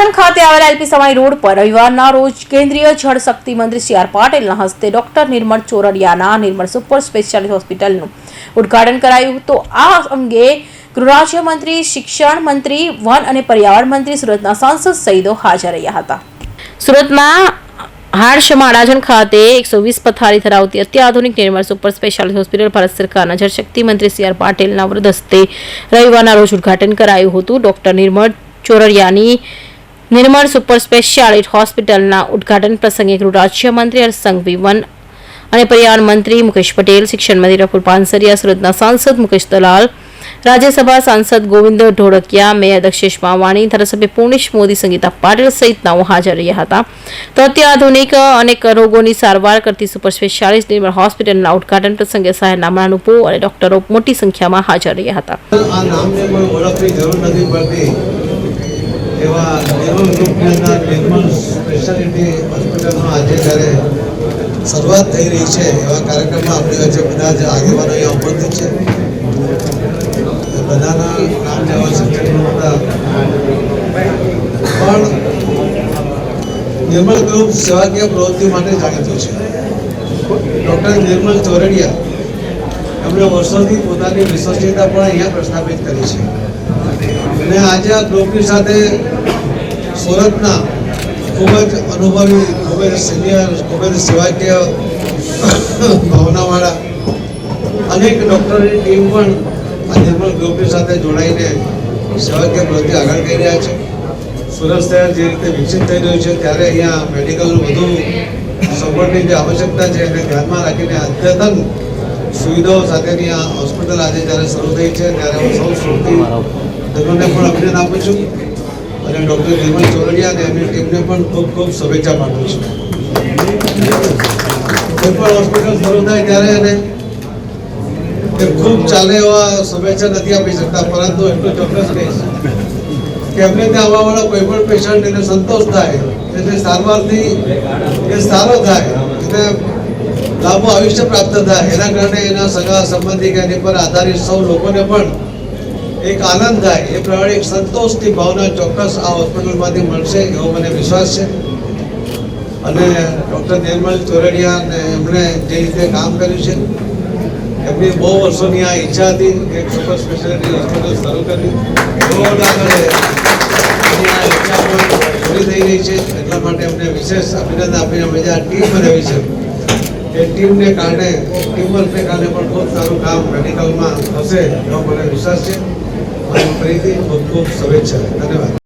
અડાજણ ખાતે આવેલા LP Sawai road પર રવિવારના રોજ કેન્દ્રીય જળ શક્તિ મંત્રી સી આર પાટીલના હસ્તે ડોક્ટર નિર્મળ ચોરડિયાના નિર્મળ સુપર સ્પેશિયાલિટી હોસ્પિટલનું ઉદ્ઘાટન કરાયું તો આ અંગે ગૃહરાજ્યમંત્રી શિક્ષણ મંત્રી, વન અને પર્યાવરણ મંત્રી સુરતના સાંસદ સહિતો હાજર રહ્યા હતા. સુરતમાં હાડશમાં અડાજણ ખાતે એકસો વીસ પથારી ધરાવતી અત્યાધુનિક Nirmal super speciality hospital Bharat સરકારના જળશક્તિ મંત્રી સી આર પાટીલના વૃદ્ધ હસ્તે રવિવારના રોજ ઉદઘાટન કરાયું હતું. ડોક્ટર નિર્મળ ચોરડિયાની નિર્મળ સુપર સ્પેશિયાલિટી હોસ્પિટલના ઉદ્ઘાટન પ્રસંગે ગૃહ રાજ્યમંત્રી હર્ષ સંઘવી વન અને પર્યાવરણ મંત્રી મુકેશ પટેલ, શિક્ષણ મંત્રી રફુલ પાનસરિયા, સુરતના સાંસદ મુકેશ દલાલ, રાજ્યસભા સાંસદ ગોવિંદ ઢોળકિયા, મેયર દક્ષેશ માવાણી, ધારાસભ્ય પૂર્ણેશ મોદી, સંગીતા પાટીલ સહિતનાઓ હાજર રહ્યા હતા. તો અત્યાધુનિક અનેક રોગોની સારવાર કરતી સુપર સ્પેશિયાલિસ્ટ નિર્મળ હોસ્પિટલના ઉદઘાટન પ્રસંગે શહેરના મહાનુભવો અને ડોક્ટરો મોટી સંખ્યામાં હાજર રહ્યા હતા. એવા ગ્રુપની અંદર નિર્મલ સ્પેશિયાલિટી હોસ્પિટલનો આજે જ્યારે શરૂઆત થઈ રહી છે, એવા કાર્યક્રમમાં આપણે આજે બધા જ આગેવાનો અહીંયા ઉપસ્થિત છે. બધાના નામ લેવા સંગઠનો હતા પણ નિર્મલ ગ્રુપ સેવાકીય પ્રવૃત્તિ માટે જાણીતું છે. ડૉક્ટર નિર્મલ ચોરડિયા એમણે વર્ષોથી પોતાની વિશ્વસનીયતા પણ અહીંયા પ્રસ્થાપિત કરી છે. અને આજે આ ગ્રુપની સાથે સુરતના ખૂબ જ અનુભવી ખૂબ જ સિનિયર ખૂબ જ સેવાકીય ભાવનાવાળા અનેક ડૉક્ટરોની ટીમ પણ આ નિર્મલ ગ્રુપની સાથે જોડાઈને સેવાકીય પ્રવૃત્તિ આગળ કરી રહ્યા છે. સુરત શહેર જે રીતે વિકસિત થઈ રહ્યું છે, ત્યારે અહીંયા મેડિકલનું વધુ સપોર્ટની જે આવશ્યકતા છે એને ધ્યાનમાં રાખીને અદ્યતન સુવિધાઓ સાથેની આ હોસ્પિટલ આજે જ્યારે શરૂ થઈ છે, ત્યારે હું સૌ સુરતી જનોને પણ અભિનંદન આપું છું અને ડૉક્ટર નિર્મલ ચોરડિયા અને એમની ટીમને પણ ખૂબ ખૂબ શુભેચ્છા પાઠવું છું. કોઈ પણ હોસ્પિટલ શરૂ થાય ત્યારે એને એ ખૂબ ચાલે એવા શુભેચ્છા નથી આપી શકતા, પરંતુ એટલું ચોક્કસ કહીશ કે એમને ત્યાં આવવાવાળા કોઈ પણ પેશન્ટ એને સંતોષ થાય, એને સારવારથી એ સારો થાય, એને લાંબુ આયુષ્ય પ્રાપ્ત થાય, એના કારણે એના સગા, સંબંધી કે એની પર આધારિત સૌ લોકોને પણ એક આનંદ થાય, એ પ્રમાણે એક સંતોષની ભાવના ચોક્કસ આ હોસ્પિટલમાંથી મળશે એવો મને વિશ્વાસ છે. અને ડૉક્ટર નિર્મલ ચોરડિયા એમણે જે રીતે કામ કર્યું છે, એમની બહુ વર્ષોની આ ઈચ્છા હતી એક સુપર સ્પેશિયાલિટી હોસ્પિટલ શરૂ કરવી. બહુ પૂરી થઈ રહી છે. એટલા માટે એમને વિશેષ અભિનંદન આપીને અમે જે ટીમ બનાવી છે, એ ટીમને કારણે, ટીમવર્કને કારણે પણ ખૂબ સારું કામ મેડિકલમાં થશે એવો મને વિશ્વાસ છે. ફરીથી ખૂબ ખૂબ શુભેચ્છા. ધન્યવાદ.